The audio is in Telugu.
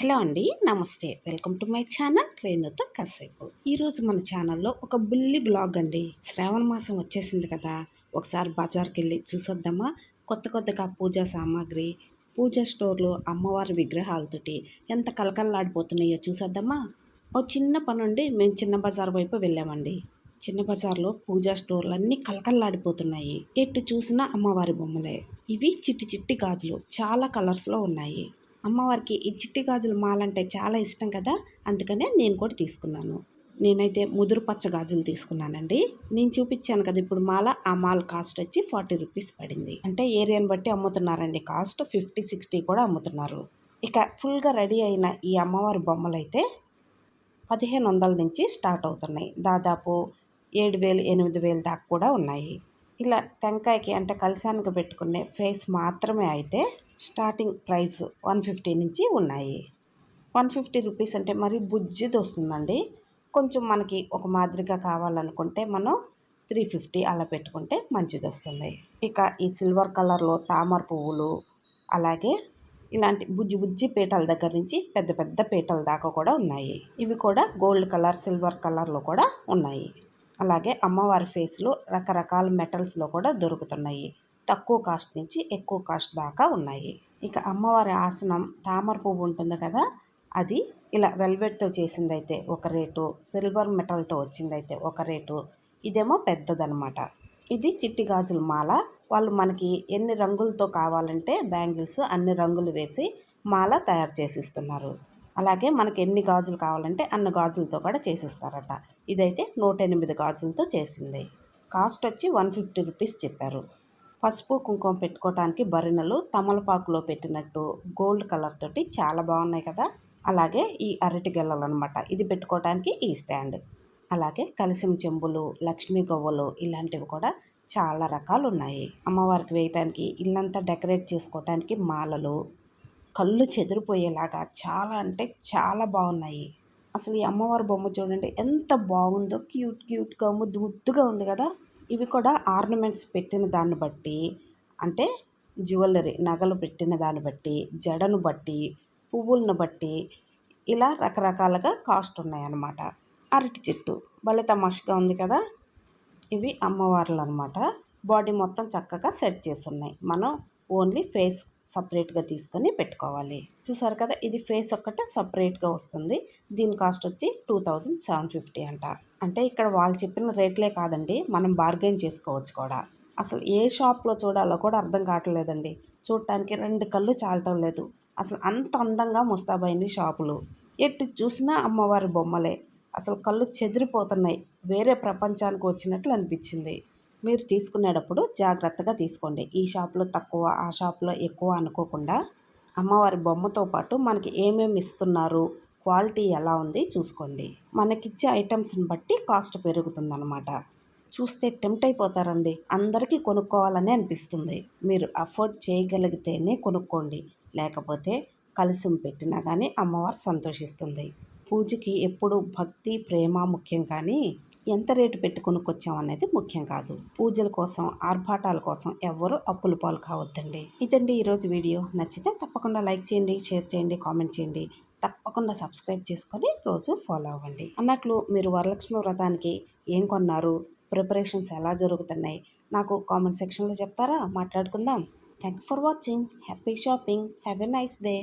హలో అండి నమస్తే. వెల్కమ్ టు మై ఛానల్ రేణుతో కాసేపు. ఈరోజు మన ఛానల్లో ఒక బుల్లి బ్లాగ్ అండి. శ్రావణ మాసం వచ్చేసింది కదా ఒకసారి బజార్కి వెళ్ళి చూసొద్దామా? కొత్త కొత్తగా పూజా సామాగ్రి పూజా స్టోర్లో అమ్మవారి విగ్రహాలతోటి ఎంత కలకల్లాడిపోతున్నాయో చూసొద్దామా? ఓ చిన్న పని ఉండి మేము చిన్న బజార్ వైపు వెళ్ళామండి. చిన్న బజార్లో పూజా స్టోర్లు అన్నీ కలకల్లాడిపోతున్నాయి ఎటు చూసినా అమ్మవారి బొమ్మలే. ఇవి చిట్టి చిట్టి గాజులు. చాలా కలర్స్లో ఉన్నాయి. అమ్మవారికి ఈ చిట్టి గాజుల మాల అంటే చాలా ఇష్టం కదా? అందుకనే నేను కూడా తీసుకున్నాను. నేనైతే ముదురు పచ్చ గాజులు తీసుకున్నానండి. నేను చూపించాను కదా ఇప్పుడు మాల ఆ మాల కాస్ట్ వచ్చి ఫార్టీ రూపీస్ పడింది. అంటే ఏరియాని బట్టి అమ్ముతున్నారండి. కాస్ట్ ఫిఫ్టీ సిక్స్టీ కూడా అమ్ముతున్నారు. ఇక ఫుల్గా రెడీ అయిన ఈ అమ్మవారి బొమ్మలు అయితే పదిహేను వందల నుంచి స్టార్ట్ అవుతున్నాయి. దాదాపు ఏడు వేలు ఎనిమిది వేలు దాకా కూడా ఉన్నాయి. ఇలా టెంకాయకి అంటే కలిసానికి పెట్టుకునే ఫేస్ మాత్రమే అయితే స్టార్టింగ్ ప్రైస్ వన్ ఫిఫ్టీ నుంచి ఉన్నాయి. వన్ ఫిఫ్టీ రూపీస్ అంటే మరి బుజ్జిది వస్తుందండి. కొంచెం మనకి ఒక మాదిరిగా కావాలనుకుంటే మనం త్రీ ఫిఫ్టీ అలా పెట్టుకుంటే మంచిది వస్తుంది. ఇక ఈ సిల్వర్ కలర్లో తామర పువ్వులు అలాగే ఇలాంటి బుజ్జి బుజ్జి పీటల దగ్గర నుంచి పెద్ద పెద్ద పీటల దాకా కూడా ఉన్నాయి. ఇవి కూడా గోల్డ్ కలర్ సిల్వర్ కలర్లో కూడా ఉన్నాయి. అలాగే అమ్మవారి ఫేస్లో రకరకాల మెటల్స్లో కూడా దొరుకుతున్నాయి. తక్కువ కాస్ట్ నుంచి ఎక్కువ కాస్ట్ దాకా ఉన్నాయి. ఇక అమ్మవారి ఆసనం తామర పువ్వు ఉంటుంది కదా అది ఇలా వెల్వెట్తో చేసిందైతే ఒక రేటు సిల్వర్ మెటల్తో వచ్చిందైతే ఒక రేటు ఇదేమో పెద్దదనమాట. ఇది చిట్టి గాజుల మాల. వాళ్ళు మనకి ఎన్ని రంగులతో కావాలంటే బ్యాంగిల్స్ అన్ని రంగులు వేసి మాల తయారు చేసిస్తున్నారు. అలాగే మనకి ఎన్ని గాజులు కావాలంటే అన్ని గాజులతో కూడా చేసిస్తారట. ఇదైతే నూట ఎనిమిది గాజులతో చేసింది. కాస్ట్ వచ్చి వన్ ఫిఫ్టీ రూపీస్ చెప్పారు. పసుపు కుంకుమ పెట్టుకోవటానికి బరినలు తమలపాకులో పెట్టినట్టు గోల్డ్ కలర్ తోటి చాలా బాగున్నాయి కదా. అలాగే ఈ అరటి గెల్లలు అనమాట ఇది పెట్టుకోవటానికి ఈ స్టాండ్. అలాగే కలిసిం చెంబులు లక్ష్మీ గవ్వలు ఇలాంటివి కూడా చాలా రకాలు ఉన్నాయి అమ్మవారికి వేయటానికి ఇల్లంతా డెకరేట్ చేసుకోవటానికి మాలలు కళ్ళు చెదిరిపోయేలాగా చాలా అంటే చాలా బాగున్నాయి. అసలు ఈ అమ్మవారి బొమ్మ చూడండి ఎంత బాగుందో. క్యూట్ క్యూట్గా ముద్దు ముద్దుగా ఉంది కదా. ఇవి కూడా ఆర్నమెంట్స్ పెట్టిన దాన్ని బట్టి అంటే జ్యువెలరీ నగలు పెట్టిన దాన్ని బట్టి జడను బట్టి పువ్వులను బట్టి ఇలా రకరకాలుగా కాస్ట్ ఉన్నాయన్నమాట. అరటి చెట్టు భలే తమాషగా ఉంది కదా. ఇవి అమ్మవార్లు అనమాట బాడీ మొత్తం చక్కగా సెట్ చేసి ఉన్నాయి మనం ఓన్లీ ఫేస్ సపరేట్గా తీసుకొని పెట్టుకోవాలి. చూసారు కదా ఇది ఫేస్ ఒక్కటే సపరేట్గా వస్తుంది. దీని కాస్ట్ వచ్చి టూ థౌజండ్ సెవెన్ ఫిఫ్టీ అంట. అంటే ఇక్కడ వాళ్ళు చెప్పిన రేట్లే కాదండి మనం బార్గెన్ చేసుకోవచ్చు కూడా. అసలు ఏ షాప్లో చూడాలో కూడా అర్థం కావట్లేదండి. చూడటానికి రెండు కళ్ళు చాలటం లేదు. అసలు అంత అందంగా ముస్తాబైంది షాపులు. ఎటు చూసినా అమ్మవారి బొమ్మలే. అసలు కళ్ళు చెదిరిపోతున్నాయి. వేరే ప్రపంచానికి వచ్చినట్లు అనిపించింది. మీరు తీసుకునేటప్పుడు జాగ్రత్తగా తీసుకోండి. ఈ షాప్లో తక్కువ ఆ షాప్లో ఎక్కువ అనుకోకుండా అమ్మవారి బొమ్మతో పాటు మనకి ఏమేమి ఇస్తున్నారు క్వాలిటీ ఎలా ఉంది చూసుకోండి. మనకిచ్చే ఐటమ్స్ని బట్టి కాస్ట్ పెరుగుతుందన్నమాట. చూస్తే టెంప్ట్ అయిపోతారండి. అందరికీ కొనుక్కోవాలని అనిపిస్తుంది. మీరు అఫోర్డ్ చేయగలిగితేనే కొనుక్కోండి. లేకపోతే కలిసి పెట్టినా కానీ అమ్మవారు సంతోషిస్తుంది. పూజకి ఎప్పుడు భక్తి ప్రేమ ముఖ్యం కానీ ఎంత రేటు పెట్టి కొనుక్కొచ్చాం అనేది ముఖ్యం కాదు. పూజల కోసం ఆర్భాటాల కోసం ఎవ్వరూ అప్పుల పాలు కావద్దండి. ఇదండి ఈరోజు వీడియో. నచ్చితే తప్పకుండా లైక్ చేయండి షేర్ చేయండి కామెంట్ చేయండి. తప్పకుండా సబ్స్క్రైబ్ చేసుకొని రోజు ఫాలో అవ్వండి. అన్నట్లు మీరు వరలక్ష్మి వ్రతానికి ఏం కొన్నారు? ప్రిపరేషన్స్ ఎలా జరుగుతున్నాయి? నాకు కామెంట్ సెక్షన్లో చెప్తారా? మాట్లాడుకుందాం. Thank for watching. Happy shopping. Have a nice day.